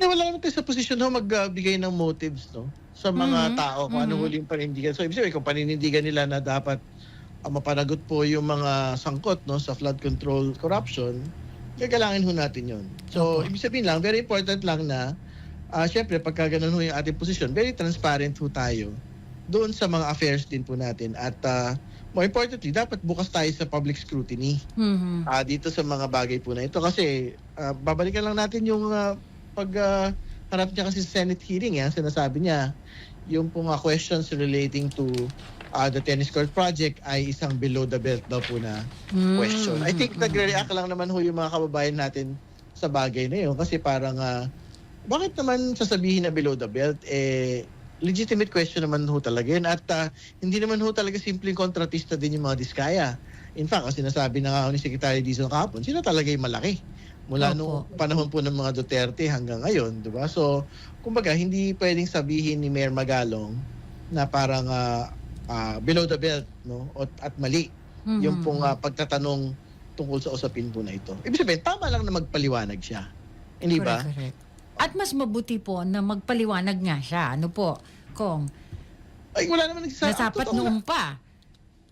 Hindi, wala naman tayo sa posisyon na magbigay ng motives, no? Sa mga Mhm, tao kung ano mhm. huling paninindigan. So, ibig sabihin, kung paninindigan nila na dapat uh, mapanagot po yung mga sangkot, no? Sa flood control corruption, gagalangin ho natin yun. So, Opo. ibig sabihin lang, very important lang na, uh, syempre, pagka ganun ho yung ating posisyon, very transparent ho tayo doon sa mga affairs din po natin. At, uh, more importantly, dapat bukas tayo sa public scrutiny Mhm. ah dito sa mga bagay po na ito kasi ah, babalikan lang natin yung ah, pag ah, harap niya kasi sa Senate hearing yan sinasabi niya yung pong ah, questions relating to ah, the tennis court project ay isang below the belt daw po na Mm. question. I think nagre-react lang naman ho yung mga kababayan natin sa bagay na yun kasi parang ah, bakit naman sasabihin na below the belt eh legitimate question naman ho talaga yun at ah, hindi naman ho talaga simpleng kontratista din yung mga diskaya. In fact, ang sinasabi na nga ni Secretary Dizon kahapon, sila talaga yung malaki. Mula Opo. nung panahon po ng mga Duterte hanggang ngayon, di ba? So, kumbaga, hindi pwedeng sabihin ni Mayor Magalong na parang ah, ah, below the belt, no? O, at mali Mhm. yung pong ah, pagtatanong tungkol sa usapin po na ito. Ibig sabihin, tama lang na magpaliwanag siya. Hindi ba? Correct. At mas mabuti po na magpaliwanag nga siya. Ano po, Kong? Ay, wala naman nagsasabi. Na dapat ang totoo, noong pa.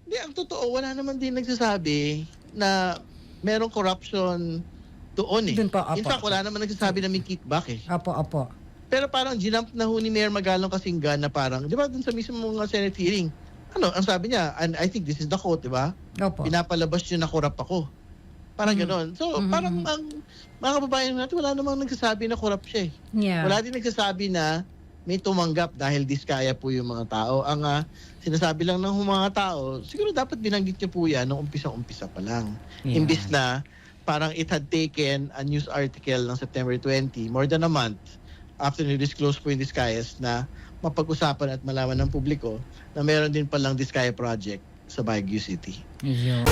Hindi, ang totoo, wala naman din nagsasabi na merong corruption doon eh. Doon po, opo. In fact, wala naman nagsasabi na may kickback eh. Opo, opo. Pero parang ginamp na ho ni Mayor Magalong Kasinggan na parang, di ba dun sa mismo mga Senate hearing, ano, ang sabi niya, and I think this is the quote, di ba? Opo. Pinapalabas niyo na korap ako. Parang Mhm. ganon. So, Mhm. parang ang mga kababayan natin, wala namang nagsasabi na korap siya eh. Yeah. Wala din nagsasabi na may tumanggap dahil diskaya po yung mga tao. Ang ah, sinasabi lang ng mga tao, siguro dapat binanggit niyo po yan nung umpisa-umpisa pa lang. Yeah. Imbis na parang it had taken a news article ng September 20, more than a month, after ni-disclose po yung Discayas na mapag-usapan at malaman ng publiko na meron din palang Discaya project sa Baguio City. Yun.